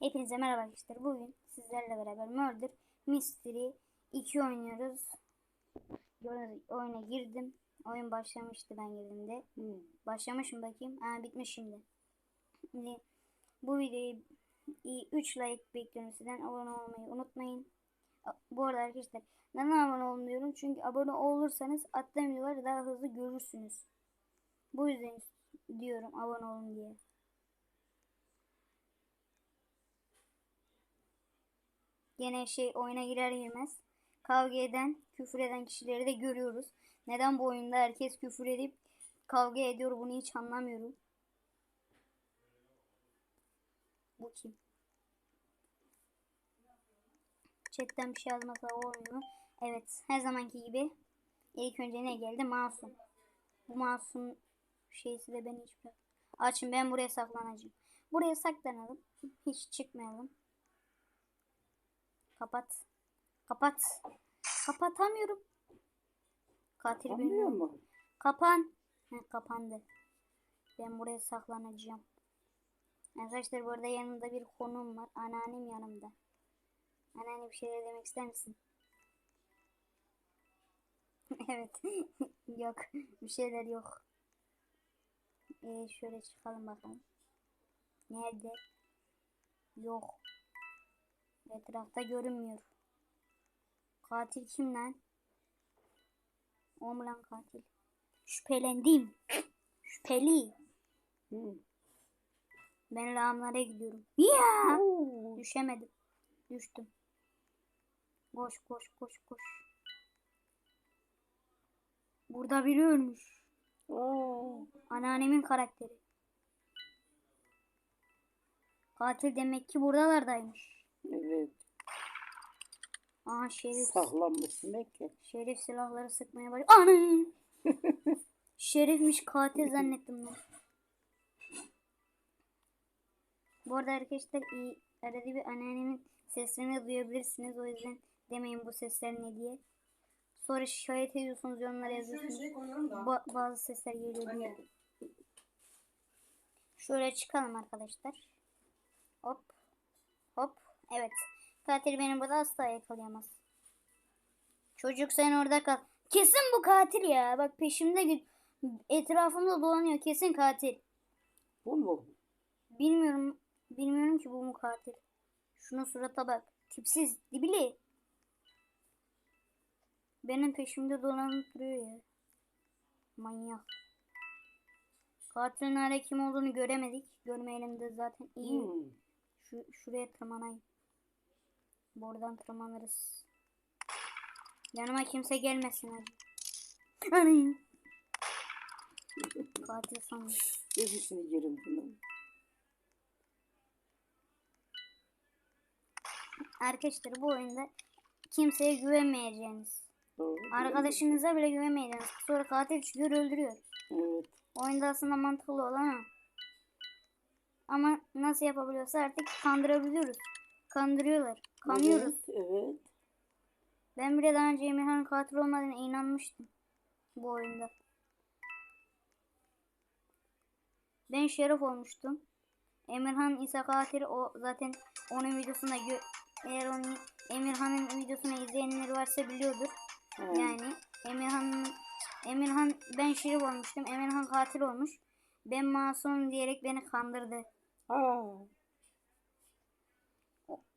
Hepinize merhaba arkadaşlar. Bugün sizlerle beraber Murder Mystery 2 oynuyoruz. Oyuna girdim. Oyun başlamıştı ben girdiğimde. Başlamış mı bakayım? Aa bitmiş şimdi. Şimdi bu videoyu 3 like bekliyorum sizden. Abone olmayı unutmayın. Bu arada arkadaşlar neden abone olmuyorum? Çünkü abone olursanız attığım videoları daha hızlı görürsünüz. Bu yüzden diyorum abone olun diye. Gene şey oyuna girer girmez kavga eden, küfür eden kişileri de görüyoruz. Neden bu oyunda herkes küfür edip kavga ediyor bunu hiç anlamıyorum. Bu kim? Chatten bir şey yazmasa olmuyor mu? Evet, her zamanki gibi ilk önce ne geldi? Masum. Bu masum şeysi de beni hiç. Açın ben buraya saklanacağım. Buraya saklanalım. Hiç çıkmayalım. Kapat. Kapat. Kapatamıyorum. Katil Anlıyor beni. mu? Kapan. Heh, kapandı. Ben buraya saklanacağım. Arkadaşlar bu arada yanımda bir konum var. Anneannem yanımda. Anneanne bir şeyler demek ister misin? evet. yok. Bir şeyler yok. Ee, şöyle çıkalım bakalım. Nerede? Yok. Etrafta görünmüyor. Katil kim lan? O mu lan katil? Şüphelendim. Şüpheli. Hı. Ben lağımlara gidiyorum. Ya! Oo. Düşemedim. Düştüm. Koş koş koş koş. Burada biri ölmüş. Aa. Anneannemin karakteri. Katil demek ki buradalardaymış. Evet. Aha şerif. Saklanmış demek ki. Şerif silahları sıkmaya başladı. Ana! Şerifmiş katil zannettim ben. Bu arada arkadaşlar iyi arada bir anneannemin seslerini duyabilirsiniz. O yüzden demeyin bu sesler ne diye. Sonra şikayet ediyorsunuz yorumlara yazıyorsunuz. Ba- bazı sesler geliyor diye. Şöyle çıkalım arkadaşlar. Hop. Hop. Evet. Katil beni burada asla yakalayamaz. Çocuk sen orada kal. Kesin bu katil ya. Bak peşimde etrafımda dolanıyor. Kesin katil. Bu mu? Bilmiyorum. Bilmiyorum ki bu mu katil. Şunun surata bak. Tipsiz. Dibili. Benim peşimde dolanıp duruyor ya. Manyak. Katilin hala kim olduğunu göremedik. Görmeyelim de zaten iyi. Hı. Şu, şuraya tırmanayım. Buradan tırmanırız. Yanıma kimse gelmesin hadi. Katil sandım. Gözüsünü yerim bunun. Arkadaşlar bu oyunda kimseye güvenmeyeceğiniz. Doğru. Arkadaşınıza bile güvenmeyeceğiniz. Sonra katil çıkıyor öldürüyor. Evet. Oyunda aslında mantıklı olan o. Ama nasıl yapabiliyorsa artık kandırabiliyoruz. Kandırıyorlar. Kanıyoruz. Evet. evet. Ben bile daha önce Emirhan'ın katil olmadığına inanmıştım. Bu oyunda. Ben şerif olmuştum. Emirhan ise katil o zaten onun videosunda eğer onun Emirhan'ın videosunu izleyenler varsa biliyordur. Ha. Yani Emirhan Emirhan ben şerif olmuştum. Emirhan katil olmuş. Ben masum diyerek beni kandırdı. Aa.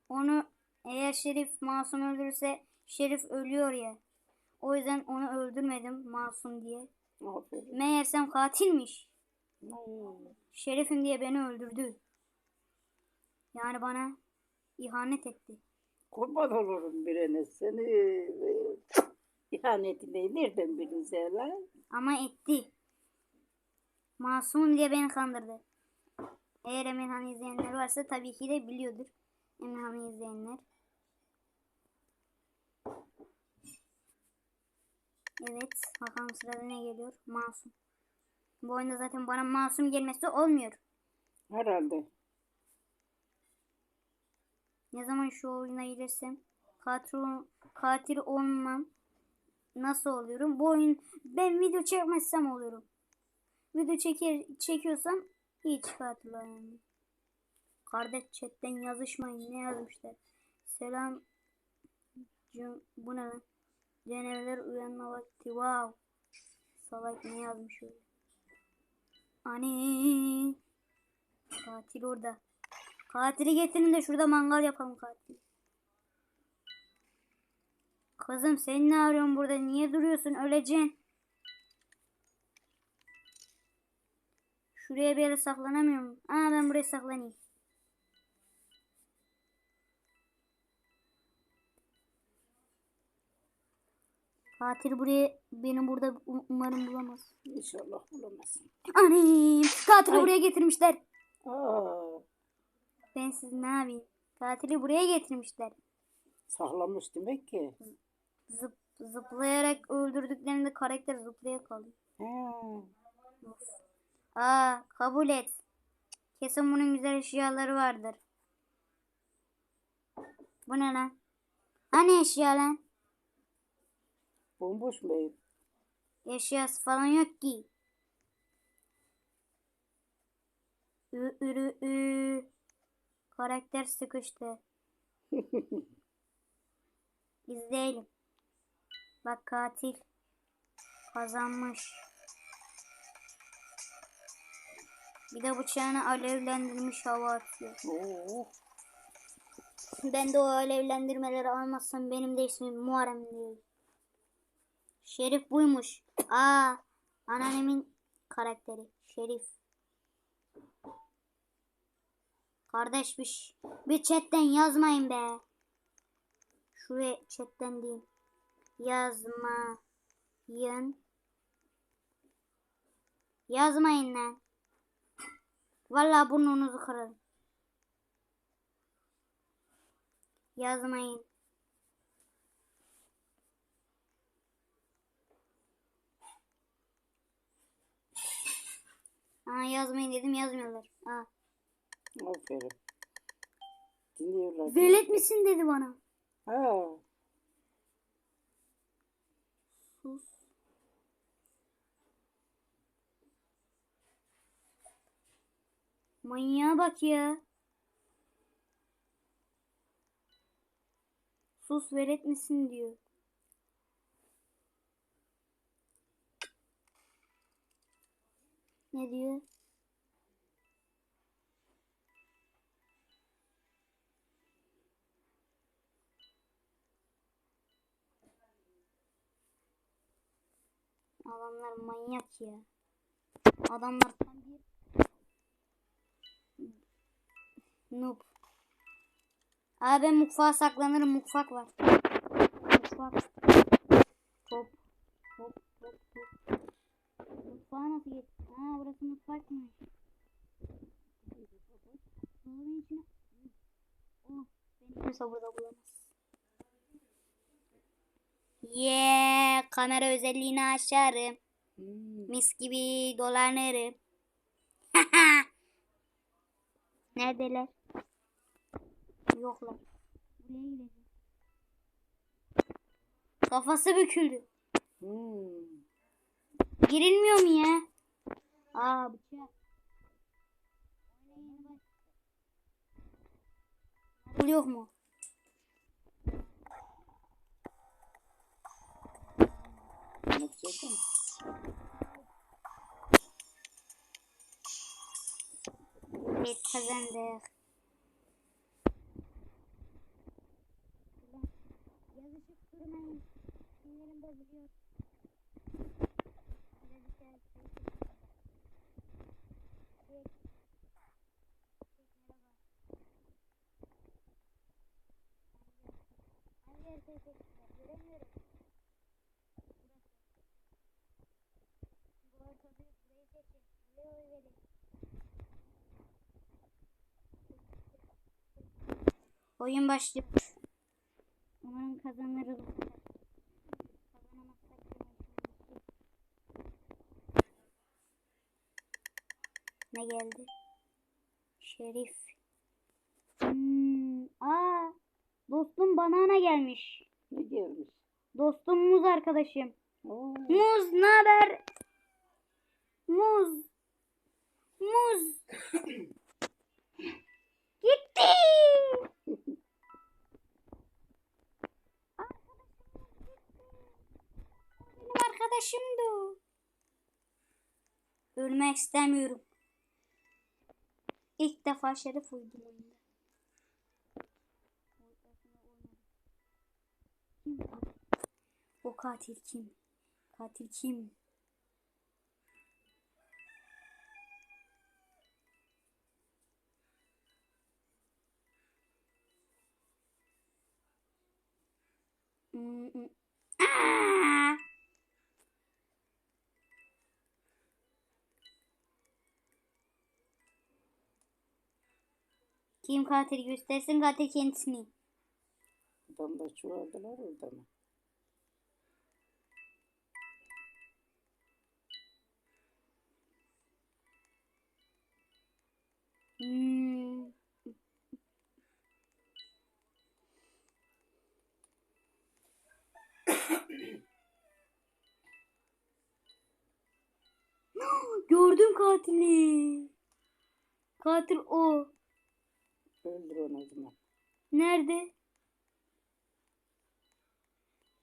Onu eğer Şerif masum öldürürse Şerif ölüyor ya. O yüzden onu öldürmedim masum diye. Aferin. Meğersem katilmiş. Oo. Şerifim diye beni öldürdü. Yani bana ihanet etti. Kurban olurum birine seni. İhanetine nereden biliriz lan? Ama etti. Masumum diye beni kandırdı. Eğer Emirhan izleyenler varsa tabii ki de biliyordur. Emirhan'ı izleyenler. Evet. Bakalım sırada ne geliyor? Masum. Bu oyunda zaten bana masum gelmesi olmuyor. Herhalde. Ne zaman şu oyuna girersem katil, katil olmam nasıl oluyorum? Bu oyun ben video çekmezsem oluyorum. Video çeker, çekiyorsam hiç katil olamam. Kardeş chatten yazışmayın. Ne yazmışlar? Selam. Bu ne lan? Cenevler uyanma vakti. Wow. Salak ne yazmış öyle? Ani. Katil orada. Katili getirin de şurada mangal yapalım katil. Kızım sen ne arıyorsun burada? Niye duruyorsun? Öleceksin. Şuraya bir yere saklanamıyorum. Aa ben buraya saklanayım. Katil buraya beni burada um- umarım bulamaz. İnşallah bulamazsın. Anam katili Ay. buraya getirmişler. Aa, Ben siz ne yapayım? Katili buraya getirmişler. saklamış demek ki. Zıp, zıplayarak öldürdüklerinde karakter zıplaya kalıyor. Aa kabul et. Kesin bunun güzel eşyaları vardır. Bu ne lan? Hani eşya lan? Bomboş mu ev? Eşyası falan yok ki. Ü ürü ü. Karakter sıkıştı. İzleyelim. Bak katil kazanmış. Bir de bıçağını alevlendirmiş hava atıyor. Oo. Ben de o alevlendirmeleri almazsam benim de ismim Muharrem değil. Şerif buymuş. Aa, anneannemin karakteri. Şerif. Kardeş bir, bir chatten yazmayın be. Şuraya chatten diyeyim. Yazmayın. Yazmayın lan. Vallahi burnunuzu kırarım. Yazmayın. Aa yazmayın dedim yazmıyorlar. Aa. Aferin. Dinliyorlar. Velet misin dedi bana. Ha. Sus. Manyağa bak ya. Sus velet misin diyor. Ne diyor? Adamlar manyak ya. Adamlar tam bir noob. Abi ben mutfağa saklanırım. Mutfak var. Mutfak. Hop. Hop hop hop. Mutfağa nasıl geç? Ha burası mutfak mı? Dolabın içine. Oh. Beni kimse burada bulamaz. Yeah, kamera özelliğini açarım. Hmm. Mis gibi dolanırım. Neredeler? Yoklar. Buraya gidelim. Kafası büküldü. Girilmiyor mu ya? Aa bıçak. Bu yok mu? Anlatacaktım. Evet kazandık. Yazışıp durmayın. Sinirim bozuluyor. Oyun başlıyor. Umarım kazanırız. Ne geldi? Şerif. Dostum banana gelmiş. Ne diyormuş? Dostum muz arkadaşım. Oo. Muz ne haber? Muz. Muz. Gitti. arkadaşımdı. Ölmek istemiyorum. İlk defa şeref uydum oyunda. Kim? O katil kim? Katil kim? Kim katil göstersin katil kendisini. Adamlar çoğaldılar orada mı? Hmm. Gördüm katili. Katil o. Öldür onu o zaman. Nerede?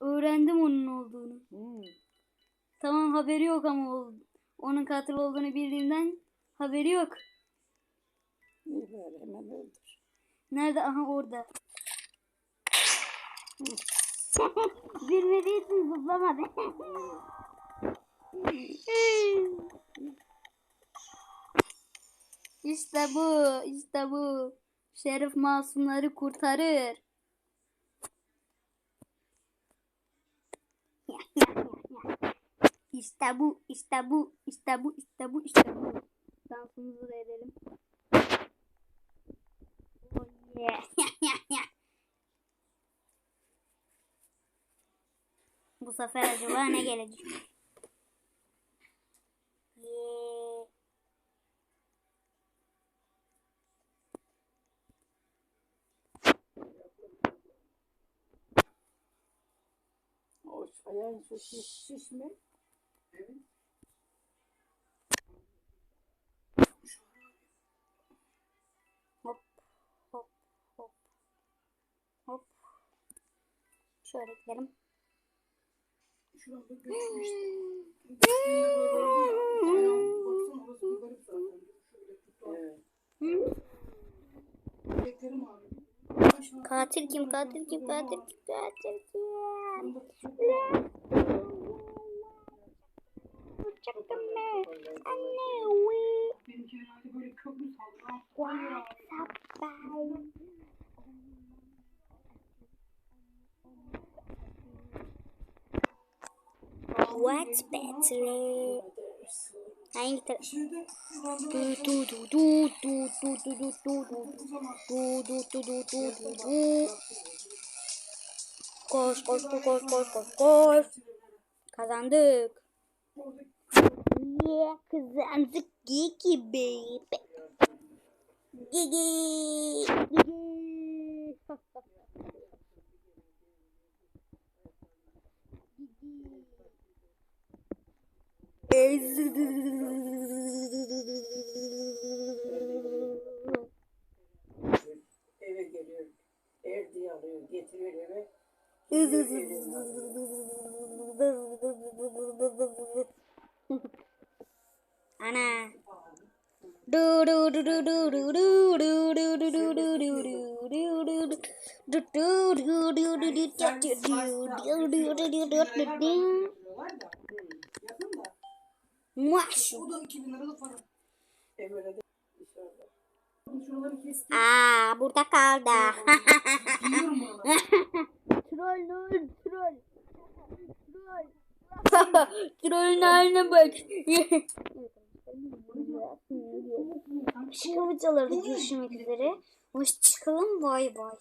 Öğrendim onun olduğunu. Hmm. Tamam haberi yok ama onun katil olduğunu bildiğimden haberi yok. İyi hemen öldür. Nerede? Aha orada. Bilmediği için zıplamadı. işte bu, işte bu. Şerif masumları kurtarır. İşte bu, işte bu, işte bu, işte bu, işte bu. Dansımızı da edelim. Oh yeah. Bu sefer acaba ne gelecek? Yeah. O ayağın şu şiş, şiş mi? Hop hop hop hop. Şöyle gidelim. Evet. Katil kim? Katil kim? Katil kim? Katil kim? Çaktım ne? Anne uy. Benimki saldıran Sabay. What's better? Hangi taraf? du du du du du du du du du du du du du du du du Koş koş koş koş koş koş koş Kazandık Yeah, cause I'm so geeky, baby. Gigi. Gigi. Gigi. Muaş. Aa burada kaldı. troll troll troll. Trollün bak. Şıkkımı çalardı üzere. Hoş çıkalım bay bay.